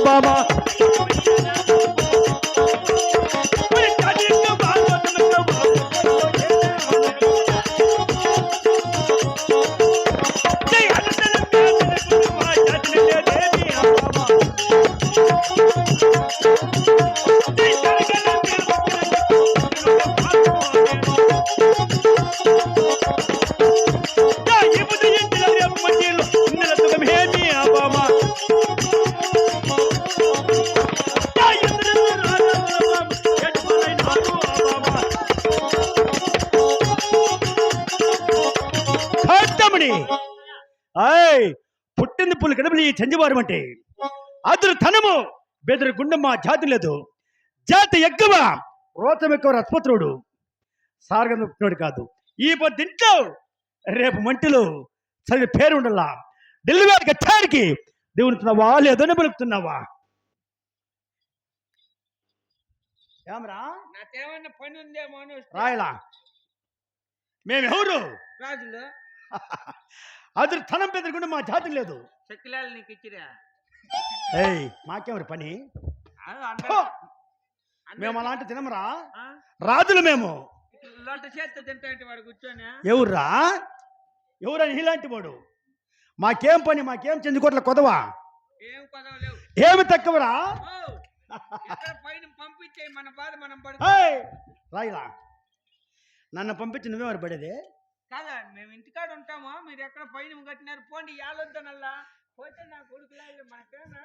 బాబా ఖడ్డమణి ఈ చంజవారం అంటే అదురు ధనము బెదరు గుండమ్మ జాతి లేదు. జాతి ఎక్కువ రోతం ఎక్కువ రత్పత్రుడు సారగనుడు కాదు. ఈ పొద్దుంట్లో రేపు మంటిలో సరి పేరు ఉండల్లా. ఢిల్లీ వాడికి వచ్చాడికి దేవునితున్నావా లేదని పలుకుతున్నావా ఏమరా? నాకేమన్నా పని ఉందేమో రాయలా? మేమెవరు? రాజులు. అదురు ధనం బెదరకుండా మా జాతి లేదు. చెక్కిలాలు నీకు ఇచ్చిరా ఏయ్ మాకెవరి పని? మేము అలాంటి తినమరా? ఆ? రాజులు మేము. లొట్ట చేత్తో తింటాంటి వాడు కూర్చొని? ఎవర్రా? ఎవరని ఇలాంటి వాడు? మాకేం పని మాకేం చెందుకోట్ల కొదవా? ఏం కొదవలేవు ఏమి తక్కువరా? ఓ! ఇక్కడ పైన మన బాధ మనం ఏయ్! రాయిలా నన్ను పంపించి నువ్వెవరు పడేది? కాదా? మేము ఇంటికాడ ఉంటామా? మీరు ఎక్కడ పైన కట్టినారు పోండి యాలొద్దనల్లా పోతే నా కొడుకులా మనకేనా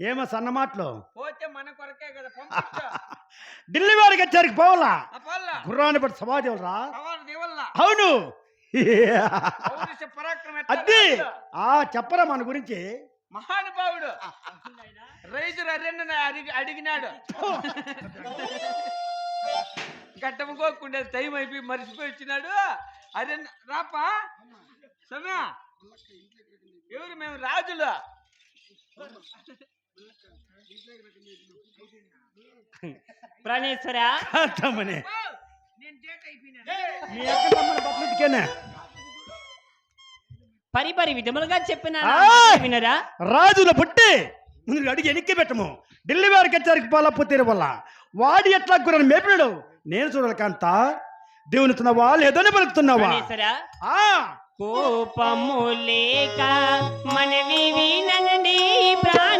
ఏమో సన్న మాటలు. పోతే మన కొరకే కదా ఢిల్లీ వారికి వచ్చారికి పోవాలా? గుర్రాన్ని బట్టి సవాలు దివల్లా అవును. రాజులు? ఆ చెప్పరా మన గురించి. మహానుభావుడు. రైతు అడిగినాడు. గట్టముకోకుండా టైం అయిపోయి మర్చిపోయి వచ్చినాడు. అరే రాపా. సమయ ఎవరు మేము రాజులు? ప్రాణేశ్వర తమ్మని? పరిపరి విధములుగా చెప్పిన వినరా? రాజుల పుట్టి ముందు అడిగి ఎనిక్కి పెట్టము. ఢిల్లీ వారికి వచ్చారికి పాలప్పు తీరు వల్ల? వాడి ఎట్లా గుర్రని మేపినాడు? నేను చూడాలి కాంత. దేవునితున్నావా లేదని పలుకుతున్నావా కోపము లేక మనవి వినండి ప్రాణ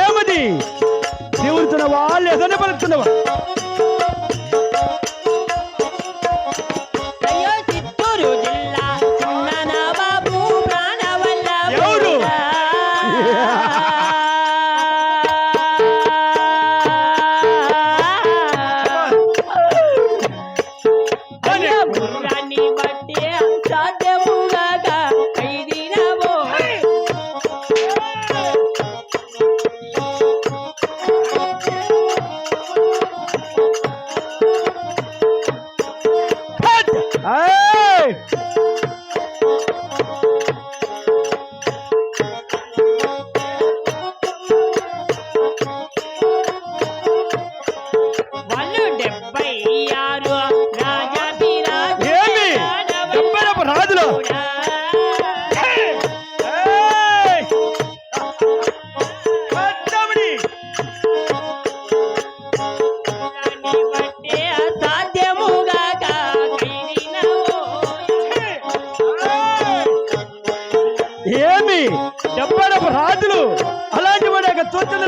ఏమది? దేవునితున్నావా లేదని పలుకుతున్నావా ఏమి? చెప్పడం డెబ్బై రాజులు. అలాంటి వాడు అక్కడ చూస్తుంది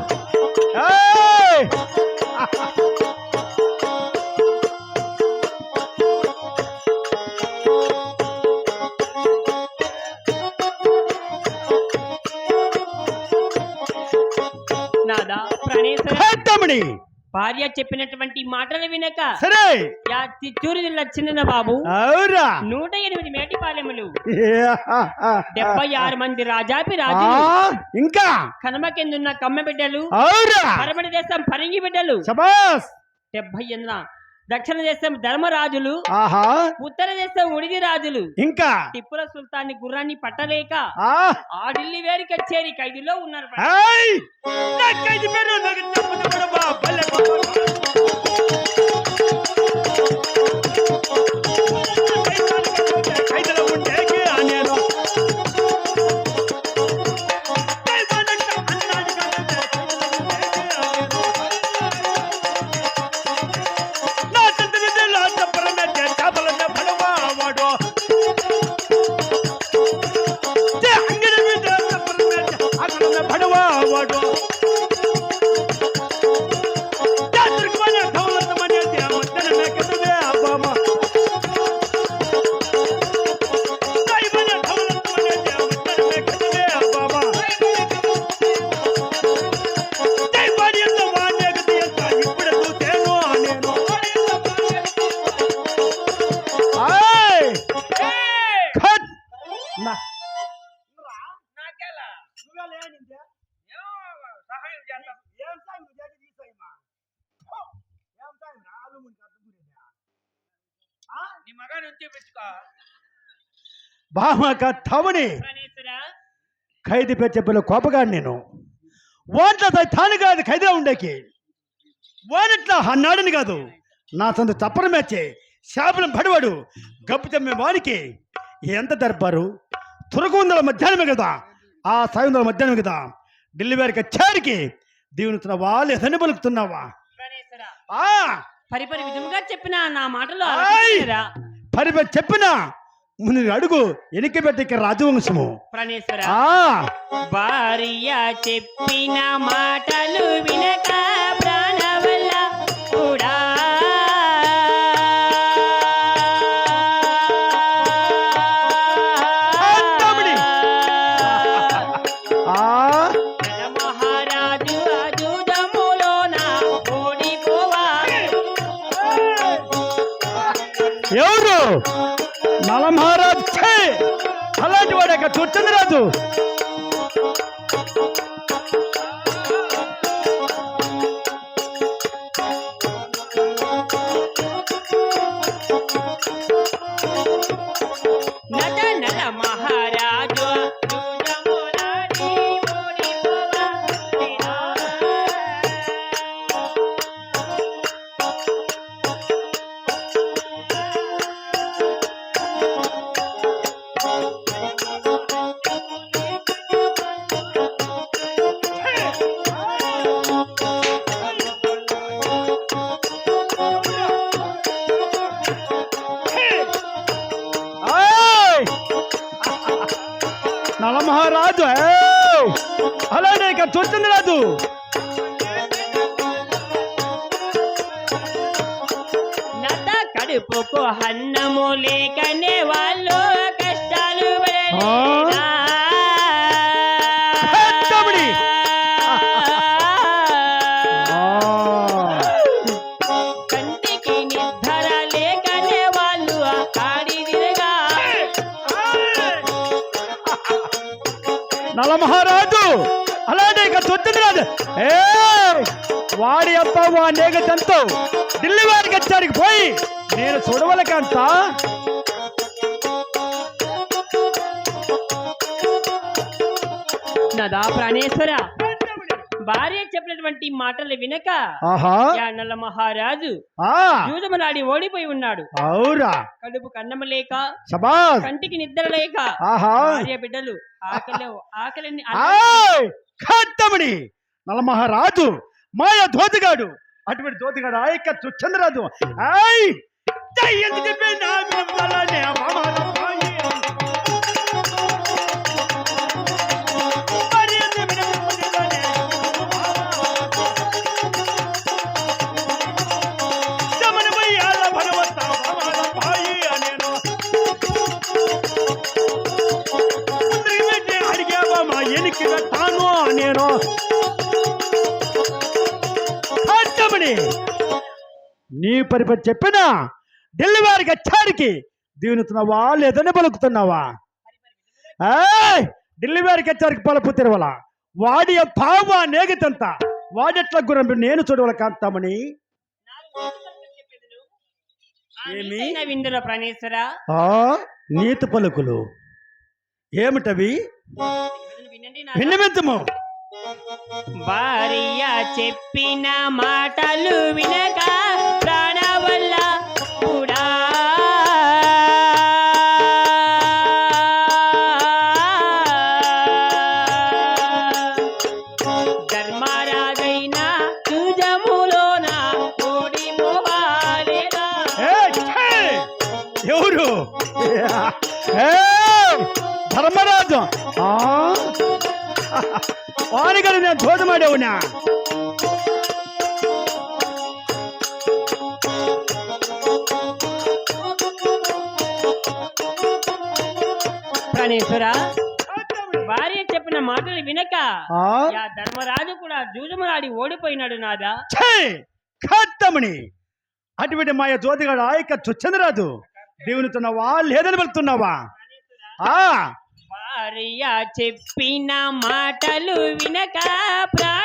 go. భార్య చెప్పినటువంటి మాటలు వినక సరే. చిత్తూరు జిల్లా చిన్న బాబు అవురా. నూట ఎనిమిది మేటిపాలెములు ఆ, డెబ్బై ఆరు మంది రాజాపి రాజు ఇంకా? కనమ కిందున్న కమ్మ బిడ్డలు. అవురా. పరమటి దేశం పరంగి బిడ్డలు. డెబ్బై ఎనిమిది దక్షిణ దేశం ధర్మరాజులు. ఉత్తర దేశం ఉడిది రాజులు. ఇంకా? టిప్పుల సుల్తాన్ని గుర్రాన్ని పట్టలేక ఆ. ఢిల్లీ వేరు కచేరి ఖైదులో ఉన్నారు. బామక తమని ఖైదీ పేరు చెప్పిన కోపగాడు నేను. వాంట్ల తాను కాదు ఖైదీలో ఉండేకి. వానట్లా అన్నాడని కాదు నా సొంత తప్పన మెచ్చే శాపలం పడివాడు గబ్బు తమ్మే వానికి. ఎంత దర్బారు? తురకు వందల మధ్యాహ్నమే కదా. ఆ సాయి వందల మధ్యాహ్నమే కదా. ఢిల్లీ వారికి వచ్చారికి దీవుని వాళ్ళు ఎదని పలుకుతున్నావా ఆ! పరిపరి విధముగా చెప్పిన నా మాటలు ఆయ్! ఆలకించరా? పరి చెప్పిన ముందు అడుగు ఎనికి పెట్టిక రాజవంశము. ప్రాణేశ్వర భార్య చెప్పిన మాటలు వినక ప్రాణవల్ల కూడా. తమ్ముడి. ఆ మహారాజు అలాంటి వాడు అక్కడ చూస్తుంది రాదు నట నల మహారాజు. నలమహారాజు ఏయ్! అలానే ఇక్కడ చూస్తుంది నత కడుపుకు అన్నము లేకనే వాళ్ళు కష్టాలు వాడి అప్ప వా నేగతంతో ఢిల్లీ వారికి వచ్చారికి పోయి నేను చూడవలకంత? నదా ప్రాణేశ్వర భార్య చెప్పినటువంటి మాటలు వినక యానల మహారాజు ఆ. జూదమలాడి ఓడిపోయి ఉన్నాడు. అవురా. కడుపు కన్నము లేక కంటికి నిద్ర లేక భార్య బిడ్డలు ఆకలి ఆకలిని నలమహారాజు మాయ ధోతిగాడు అటువంటి ధోతిగాడు ఆ యొక్క చుచ్చంద్రరాజు ఆయ్ జై ఖడ్డమని నీ పరిపతి చెప్పినా ఢిల్లీ వారికి వచ్చాడికి దీనుతున్నావా లేదని పలుకుతున్నావా! ఢిల్లీ వారికి వచ్చారికి పలుపు తిరవల? వాడి పావ నేగితంత వాడెట్ల గురం నేను చూడవల కాంతామని ఏమి? ఏమి విందుల ప్రాణేశ్వర ఆ? నీతి పలుకులు. ఏమిటవి? విన్నవించము భార్య చెప్పిన మాటలు వినగా ప్రాణేశ్వర భార్య చెప్పిన మాటలు వినక ఆ? ధర్మరాజు కూడా జూజములాడి ఓడిపోయినాడు నాదా! ఖాత్తమని! అటువంటి మాయ జ్యోతిగాడు ఆయక చుచ్చంద్రాజు దేవునితున్నావా లేదని వెళ్తున్నావా? ఆ? భార్య చెప్పిన మాటలు వినక ప్రాణ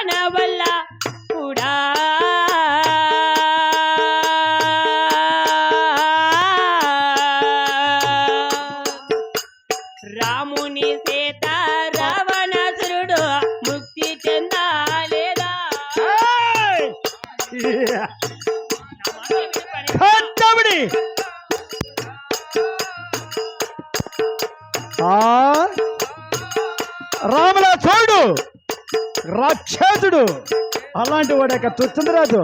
రాముల చోడు రాక్షసుడు అలాంటి వాడు యొక్క తుచ్చంద్రాజు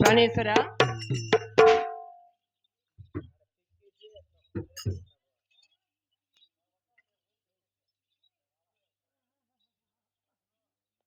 ప్రాణేశ్వర?